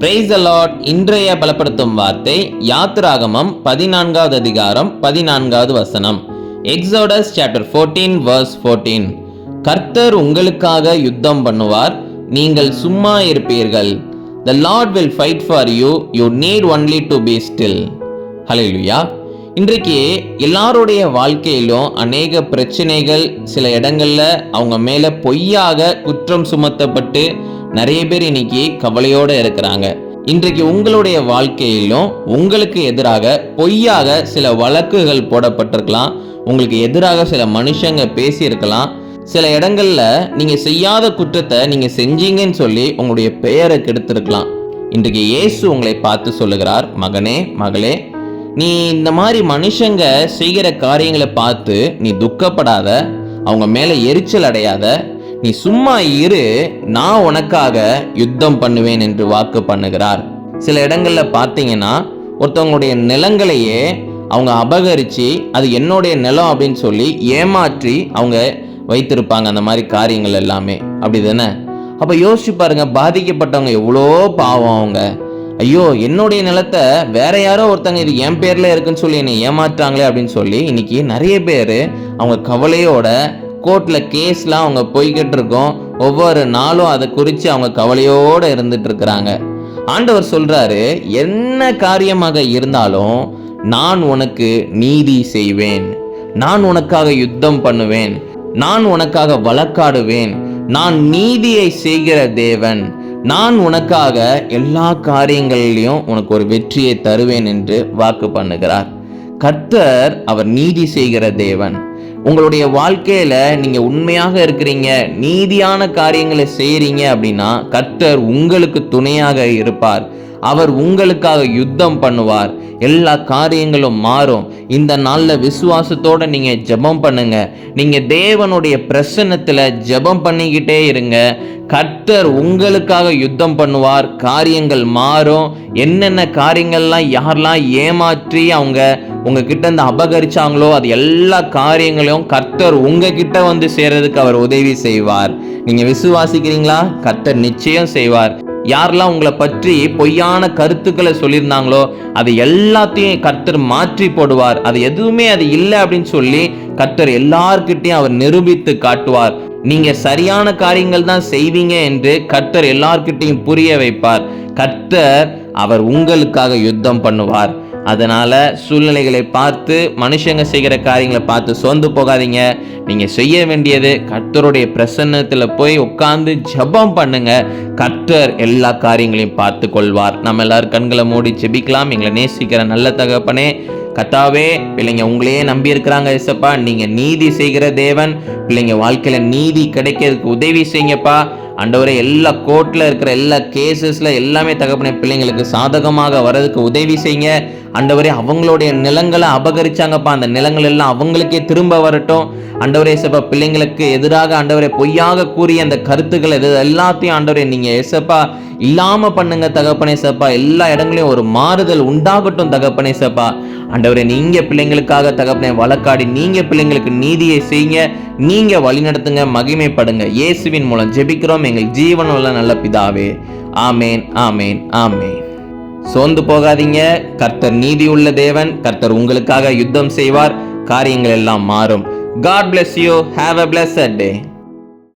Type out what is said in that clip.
Price Lord இன்றைய பலப்படுத்தும் வார்த்தை யாத்ராகமம் பதினான்காவது அதிகாரம் பதினான்காவது வசனம். Exodus chapter fourteen verse fourteen கர்த்தர் உங்களுக்காக யுத்தம் பண்ணுவார் நீங்கள் சும்மா இருப்பீர்கள். The Lord will fight for you you need only to be still ஹalleluya இன்றைக்கு எல்லாருடைய வாழ்க்கையிலும் அநேக பிரச்சனைகள் சில இடங்களில் அவங்க மேலே பொய்யாக குற்றம் சுமத்தப்பட்டு நிறைய பேர் இன்னைக்கு கவலையோடு இருக்கிறாங்க. இன்றைக்கு உங்களுடைய வாழ்க்கையிலும் உங்களுக்கு எதிராக பொய்யாக சில வழக்குகள் போடப்பட்டிருக்கலாம். உங்களுக்கு எதிராக சில மனுஷங்க பேசியிருக்கலாம். சில இடங்களில் நீங்கள் செய்யாத குற்றத்தை நீங்கள் செஞ்சீங்கன்னு சொல்லி உங்களுடைய பெயரை கெடுத்திருக்கலாம். இன்றைக்கு இயேசு உங்களை பார்த்து சொல்லுகிறார் மகனே மகளே நீ இந்த மாதிரி மனுஷங்க செய்கிற காரியங்களை பார்த்து நீ துக்கப்படாத அவங்க மேலே எரிச்சல் அடையாத நீ சும்மா இரு நான் உனக்காக யுத்தம் பண்ணுவேன் என்று வாக்கு பண்ணுகிறார். சில இடங்கள்ல பார்த்தீங்கன்னா ஒருத்தவங்களுடைய நிலங்களையே அவங்க அபகரித்து அது என்னுடைய நிலம் அப்படின்னு சொல்லி ஏமாற்றி அவங்க வைத்திருப்பாங்க அந்த மாதிரி காரியங்கள் எல்லாமே. அப்படி தானே அப்போ யோசிச்சு பாருங்க பாதிக்கப்பட்டவங்க எவ்வளோ பாவம் அவங்க. ஐயோ என்னுடைய நிலத்தை வேற யாரோ ஒருத்தங்க இது என் பேரில் இருக்குன்னு சொல்லி என்னை ஏமாற்றாங்களே அப்படின்னு சொல்லி இன்னைக்கு நிறைய பேர் அவங்க கவலையோட கோர்ட்டில் கேஸ்லாம் அவங்க போய்கிட்டு இருக்கோம் ஒவ்வொரு நாளும் அதை குறித்து அவங்க கவலையோடு இருந்துட்டு இருக்கிறாங்க ஆண்டவர் சொல்கிறாரு என்ன காரியமாக இருந்தாலும் நான் உனக்கு நீதி செய்வேன். நான் உனக்காக யுத்தம் பண்ணுவேன். நான் உனக்காக வழக்காடுவேன். நான் நீதியை செய்கிற தேவன். நான் உனக்காக எல்லா காரியங்களிலையும் உனக்கு ஒரு வெற்றியை தருவேன் என்று வாக்கு பண்ணுகிறார். கர்த்தர் அவர் நீதி செய்கிற தேவன். உங்களுடைய வாழ்க்கையில் நீங்கள் உண்மையாக இருக்கிறீங்க நீதியான காரியங்களை செய்கிறீங்க அப்படின்னா கர்த்தர் உங்களுக்கு துணையாக இருப்பார். அவர் உங்களுக்காக யுத்தம் பண்ணுவார். எல்லா காரியங்களும் மாறும். இந்த நாளில் விசுவாசத்தோடு நீங்கள் ஜெபம் பண்ணுங்க. நீங்கள் தேவனுடைய பிரசன்னத்தில் ஜெபம் பண்ணிக்கிட்டே இருங்க. கர்த்தர் உங்களுக்காக யுத்தம் பண்ணுவார். காரியங்கள் மாறும். என்னென்ன காரியங்கள்லாம் யாரெல்லாம் ஏமாற்றி அவங்க உங்ககிட்ட இருந்து அபகரிச்சாங்களோ அது எல்லா காரியங்களையும் கர்த்தர் உங்ககிட்ட வந்து சேர்றதுக்கு அவர் உதவி செய்வார். நீங்க விசுவாசிக்கிறீங்களா? கர்த்தர் நிச்சயம் செய்வார். யாரெல்லாம் உங்களை பற்றி பொய்யான கருத்துக்களை சொல்லியிருந்தாங்களோ அது எல்லாத்தையும் கர்த்தர் மாற்றி போடுவார். அது எதுவுமே அது இல்லை அப்படின்னு சொல்லி கர்த்தர் எல்லார்கிட்டையும் அவர் நிரூபித்து காட்டுவார். நீங்க சரியான காரியங்கள் தான் செய்வீங்க என்று கர்த்தர் எல்லார்கிட்டையும் புரிய வைப்பார். கர்த்தர் அவர் உங்களுக்காக யுத்தம் பண்ணுவார். அதனால் சூழ்நிலைகளை பார்த்து மனுஷங்க செய்கிற காரியங்களை பார்த்து சோர்ந்து போகாதீங்க. நீங்கள் செய்ய வேண்டியது கர்த்தருடைய பிரசன்னத்தில் போய் உட்காந்து ஜெபம் பண்ணுங்க. கர்த்தர் எல்லா காரியங்களையும் பார்த்து கொள்வார் நம்ம எல்லாரும் கண்களை மூடி ஜெபிக்கலாம். எங்களை நேசிக்கிற நல்ல தகப்பனே கத்தாவே பிள்ளைங்க உங்களையே நம்பி இருக்கிறாங்க இசப்பா நீங்கள் நீதி செய்கிற தேவன். பிள்ளைங்க வாழ்க்கையில் நீதி கிடைக்கிறதுக்கு உதவி செய்யுங்கப்பா. ஆண்டவரே எல்லா கோர்ட்டில் இருக்கிற எல்லா கேசஸில் எல்லாமே தகப்பனே பிள்ளைங்களுக்கு சாதகமாக வர்றதுக்கு உதவி செய்யுங்க. ஆண்டவரே அவங்களுடைய நிலங்களை அபகரிச்சாங்கப்பா. அந்த நிலங்கள் எல்லாம் அவங்களுக்கே திரும்ப வரட்டும். ஆண்டவரே சப்பா பிள்ளைங்களுக்கு எதிராக ஆண்டவரே பொய்யாக கூறிய அந்த கருத்துக்கள் எது எல்லாத்தையும் ஆண்டவரே நீங்கள் எசப்பா இல்லாமல் பண்ணுங்க தகப்பனே சப்பா எல்லா இடங்களையும் ஒரு மாறுதல் உண்டாகட்டும் தகப்பனே சப்பா அண்டவரே நீங்கள் பிள்ளைங்களுக்காக தகப்பனே வழக்காடி நீங்கள் பிள்ளைங்களுக்கு நீதியை செய்யுங்க. நீங்கள் வழிநடத்துங்க மகிமைப்படுங்க. இயேசுவின் மூலம் ஜெபிக்கிறோம். எங்கள் ஜீவன் உள்ள நல்ல பிதாவே. ஆமேன் ஆமேன் ஆமேன். சோர்ந்து போகாதீங்க. கர்த்தர் நீதி உள்ள தேவன். கர்த்தர் உங்களுக்காக யுத்தம் செய்வார். காரியங்கள் எல்லாம் மாறும். God bless you have a bless day